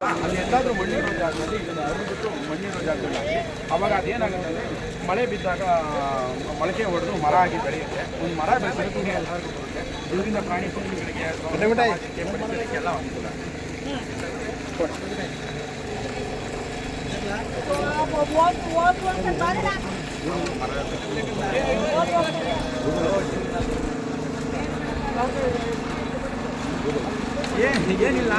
ಅಲ್ಲಿ ಎಲ್ಲಾದರೂ ಮಣ್ಣಿನ ಜಾಗದಲ್ಲಿ ಇದನ್ನ ಅರಿಬಿಟ್ಟು ಮಣ್ಣಿರೋ ಜಾಗದಲ್ಲಿ ಹಾಕಿ. ಅವಾಗ ಅದೇನಾಗುತ್ತೆ ಅಂದರೆ ಮಳೆ ಬಿದ್ದಾಗ ಮೊಳಕೆ ಹೊಡೆದು ಮರ ಆಗಿ ಬೆಳೆಯುತ್ತೆ. ಒಂದು ಮರ ಬೆಳೆಸಿದ್ರೆ ಎಲ್ಲರಿಗೂ ಬರುತ್ತೆ. ಇದರಿಂದ ಪ್ರಾಣಿ ಪಕ್ಷಿಗಳಿಗೆ ಎಲ್ಲ ಅನುಕೂಲ ಏನಿಲ್ಲ?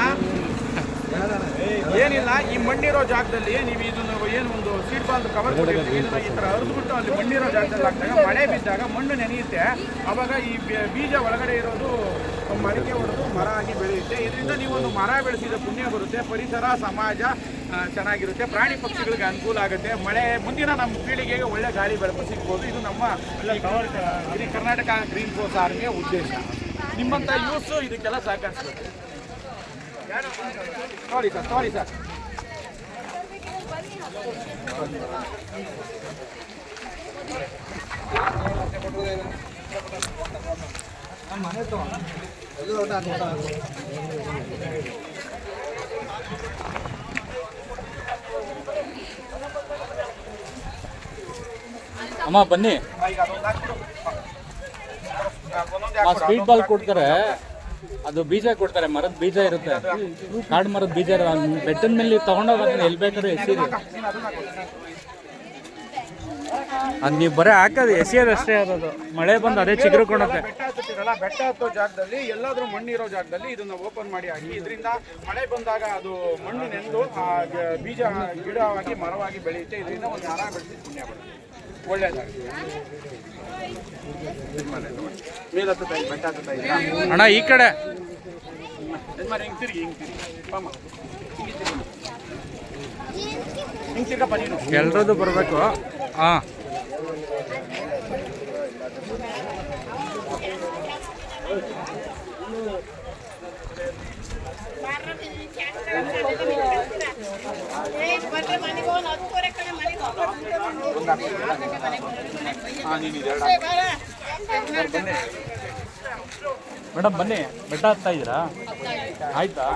ಏನಿಲ್ಲ ಈ ಮಣ್ಣಿರೋ ಜಾಗದಲ್ಲಿ ನೀವು ಇದನ್ನು ಏನು ಒಂದು ಸೀಟ್ ಬಾಲ್ ಕವರ್ ಕೊಟ್ಟಿರ್ತೀವಿ ಇದನ್ನ ಈ ಥರ ಹರಿದ್ಬಿಟ್ಟು ಅಲ್ಲಿ ಮಣ್ಣಿರೋ ಜಾಗದಲ್ಲಿ ಹಾಕಿದಾಗ ಮಳೆ ಬಿದ್ದಾಗ ಮಣ್ಣು ನೆನೆಯುತ್ತೆ. ಅವಾಗ ಈ ಬೀಜ ಒಳಗಡೆ ಇರೋದು ಮಡಿಕೆ ಹೊಡೆದು ಮರ ಆಗಿ ಬೆಳೆಯುತ್ತೆ. ಇದರಿಂದ ನೀವು ಒಂದು ಮರ ಬೆಳೆಸಿದ ಪುಣ್ಯ ಬರುತ್ತೆ ಪರಿಸರ ಸಮಾಜ ಚೆನ್ನಾಗಿರುತ್ತೆ. ಪ್ರಾಣಿ ಪಕ್ಷಿಗಳಿಗೆ ಅನುಕೂಲ ಆಗುತ್ತೆ. ಮಳೆ ಮುಂದಿನ ನಮ್ಮ ಪೀಳಿಗೆಗೆ ಒಳ್ಳೆ ಗಾಳಿ ಬೆಳಕು ಸಿಗ್ಬೋದು. ಇದು ನಮ್ಮ ಕರ್ನಾಟಕ ಗ್ರೀನ್ ಫೋರ್ಸ್ ಆರ್ಮಿಯ ಉದ್ದೇಶ. ನಿಮ್ಮಂಥ ಯೂಸು ಇದಕ್ಕೆಲ್ಲ ಸಹಕರಿಸ್ಬೇಕು. ಸಾರಿ ಸರ್ ಸಾರಿ ಸರ್ ಅಮ್ಮ ಬನ್ನಿ ಸ್ವೀಟ್ ಬಾಲ್ ಕೊಡ್ತಾರೆ. ಅದು ಬೀಜ ಕೊಡ್ತಾರೆ, ಮರದ ಬೀಜ ಇರುತ್ತೆ ಕಾಡು ಮರದ ಬೀಜ ಬೆಟ್ಟದ ಮೇಲೆ ತಗೊಂಡೋಗ ಎಲ್ಲಿ ಬೇಕಾದ್ರೂ ಎಸಿರಿ. ಅದು ನೀವು ಬರೀ ಹಾಕೋದು ಎಸೆಯೋದು ಅಷ್ಟೇ ಆಗೋದು ಮಳೆ ಬಂದು ಅದೇ ಚಿಗುರುಕೊಳುತ್ತೆ ಬೆಟ್ಟ ಹತ್ತುತ್ತಿರಲ್ಲ ಬೆಟ್ಟ ಹತ್ತೋ ಜಾಗದಲ್ಲಿ ಎಲ್ಲಾದ್ರೂ ಮಣ್ಣಿರೋ ಜಾಗದಲ್ಲಿ ಇದನ್ನ ಓಪನ್ ಮಾಡಿ ಹಾಕಿ. ಇದರಿಂದ ಮಳೆ ಬಂದಾಗ ಅದು ಮಣ್ಣು ನೆಂದು ಆ ಬೀಜ ಗಿಡವಾಗಿ ಮರವಾಗಿ ಬೆಳೆಯುತ್ತೆ. ಇದರಿಂದ ಒಂದು ಮರ ಬೆಳೆಸಿ ಪುಣ್ಯ ಬರುತ್ತೆ. ಅಣ್ಣ ಈ ಕಡೆ. ಹಿಂಗ್ ತಿರ್ಗಿ ಹಿಂಗ್ ತಿರ್ಗಿ. ಬರಬೇಕು. ಹಾಂ ಮೇಡಮ್ ಬನ್ನಿ. ಬೆಟ್ಟ ಹತ್ತಾ ಇದ್ದೀರಾ? ಆಯ್ತಾ?